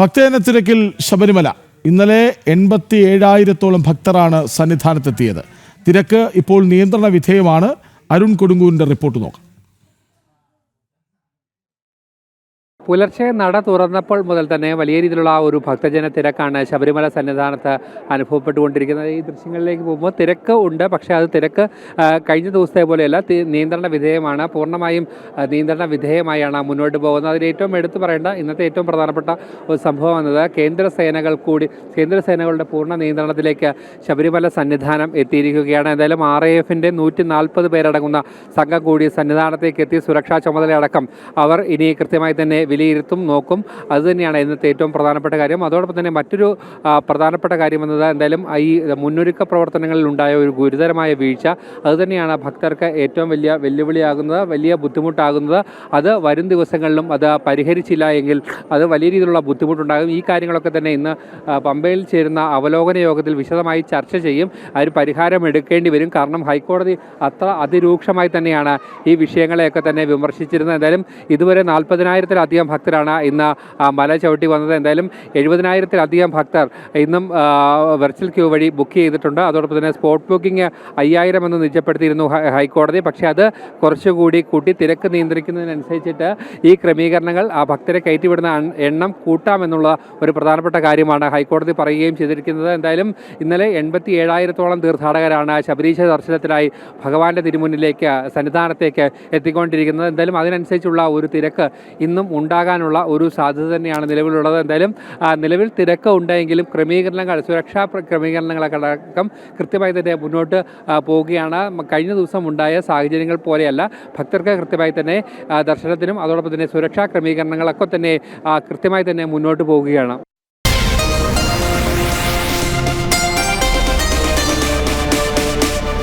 ഭക്തജന തിരക്കിൽ ശബരിമല. ഇന്നലെ എൺപത്തി ഏഴായിരത്തോളം ഭക്തരാണ് സന്നിധാനത്തെത്തിയത്. തിരക്ക് ഇപ്പോൾ നിയന്ത്രണ വിധേയമാണ്. അരുൺ കൊടുങ്ങൂരിന്റെ റിപ്പോർട്ട് നോക്കാം. പുലർച്ചെ നട തുറന്നപ്പോൾ മുതൽ തന്നെ വലിയ രീതിയിലുള്ള ഒരു ഭക്തജന തിരക്കാണ് ശബരിമല സന്നിധാനത്ത് അനുഭവപ്പെട്ടുകൊണ്ടിരിക്കുന്നത്. ഈ ദൃശ്യങ്ങളിലേക്ക് പോകുമ്പോൾ തിരക്ക് ഉണ്ട്. പക്ഷേ അത് തിരക്ക് കഴിഞ്ഞ ദിവസത്തെ പോലെയല്ല. നിയന്ത്രണ വിധേയമാണ്. പൂർണമായും നിയന്ത്രണ വിധേയമായാണ് മുന്നോട്ട് പോകുന്നത്. അതിൽ ഏറ്റവും എടുത്തു പറയേണ്ട ഇന്നത്തെ ഏറ്റവും പ്രധാനപ്പെട്ട ഒരു സംഭവം എന്നത് കേന്ദ്ര സേനകൾ കൂടി കേന്ദ്ര സേനകളുടെ പൂർണ നിയന്ത്രണത്തിലേക്ക് ശബരിമല സന്നിധാനം എത്തിയിരിക്കുകയാണ്. എന്തായാലും ആർ എ എഫിന്റെ നൂറ്റി നാൽപ്പത് പേരടങ്ങുന്ന സംഘം കൂടി സന്നിധാനത്തേക്ക് എത്തി. സുരക്ഷാ ചുമതലയടക്കം അവർ ഇനി കൃത്യമായി തന്നെ വിലയിരുത്തും നോക്കും. അതുതന്നെയാണ് ഇന്നത്തെ ഏറ്റവും പ്രധാനപ്പെട്ട കാര്യം. അതോടൊപ്പം തന്നെ മറ്റൊരു പ്രധാനപ്പെട്ട കാര്യം എന്നത് എന്തായാലും ഈ മുന്നൊരുക്ക പ്രവർത്തനങ്ങളിൽ ഉണ്ടായ ഒരു ഗുരുതരമായ വീഴ്ച. അതുതന്നെയാണ് ഭക്തർക്ക് ഏറ്റവും വലിയ വെല്ലുവിളിയാകുന്നത് വലിയ ബുദ്ധിമുട്ടാകുന്നത്. അത് വരും ദിവസങ്ങളിലും അത് പരിഹരിച്ചില്ല എങ്കിൽ അത് വലിയ രീതിയിലുള്ള ബുദ്ധിമുട്ടുണ്ടാകും. ഈ കാര്യങ്ങളൊക്കെ തന്നെ ഇന്ന് പമ്പയിൽ ചേരുന്ന അവലോകന യോഗത്തിൽ വിശദമായി ചർച്ച ചെയ്യും. അതിന് പരിഹാരം എടുക്കേണ്ടി വരും. കാരണം ഹൈക്കോടതി അത്ര അതിരൂക്ഷമായി തന്നെയാണ് ഈ വിഷയങ്ങളെയൊക്കെ തന്നെ വിമർശിച്ചിരുന്നത്. എന്തായാലും ഇതുവരെ നാൽപ്പതിനായിരത്തിലധികം ഭക്തരാണ്. ഇന്ന് മല ചവിട്ടി വന്നത് എന്തായാലും എഴുപതിനായിരത്തിലധികം ഭക്തർ ഇന്നും വെർച്വൽ ക്യൂ വഴി ബുക്ക് ചെയ്തിട്ടുണ്ട്. അതോടൊപ്പം തന്നെ സ്പോട്ട് ബുക്കിംഗ് അയ്യായിരം എന്ന് നിജപ്പെടുത്തിയിരുന്നു ഹൈക്കോടതി. പക്ഷേ അത് കുറച്ചുകൂടി കൂട്ടി തിരക്ക് നിയന്ത്രിക്കുന്നതിനനുസരിച്ചിട്ട് ഈ ക്രമീകരണങ്ങൾ ആ ഭക്തരെ കയറ്റിവിടുന്ന എണ്ണം കൂട്ടാമെന്നുള്ള ഒരു പ്രധാനപ്പെട്ട കാര്യമാണ് ഹൈക്കോടതി പറയുകയും ചെയ്തിരിക്കുന്നത്. എന്തായാലും ഇന്നലെ എൺപത്തി ഏഴായിരത്തോളം തീർത്ഥാടകരാണ് ശബരീശ ദർശനത്തിനായി ഭഗവാന്റെ തിരുമുന്നിലേക്ക് സന്നിധാനത്തേക്ക് എത്തിക്കൊണ്ടിരിക്കുന്നത്. എന്തായാലും അതിനനുസരിച്ചുള്ള ഒരു തിരക്ക് ഇന്നും ഉണ്ടാകാനുള്ള ഒരു സാധ്യത തന്നെയാണ് നിലവിലുള്ളത്. എന്തായാലും നിലവിൽ തിരക്ക് ഉണ്ടെങ്കിലും ക്രമീകരണങ്ങൾ സുരക്ഷാ ക്രമീകരണങ്ങളൊക്കെ അടക്കം കൃത്യമായി തന്നെ മുന്നോട്ട് പോവുകയാണ്. കഴിഞ്ഞ ദിവസം ഉണ്ടായ സാഹചര്യങ്ങൾ പോലെയല്ല ഭക്തർക്ക് കൃത്യമായി തന്നെ ദർശനത്തിനും അതോടൊപ്പം തന്നെ സുരക്ഷാ ക്രമീകരണങ്ങളൊക്കെ തന്നെ കൃത്യമായി തന്നെ മുന്നോട്ട് പോവുകയാണ്.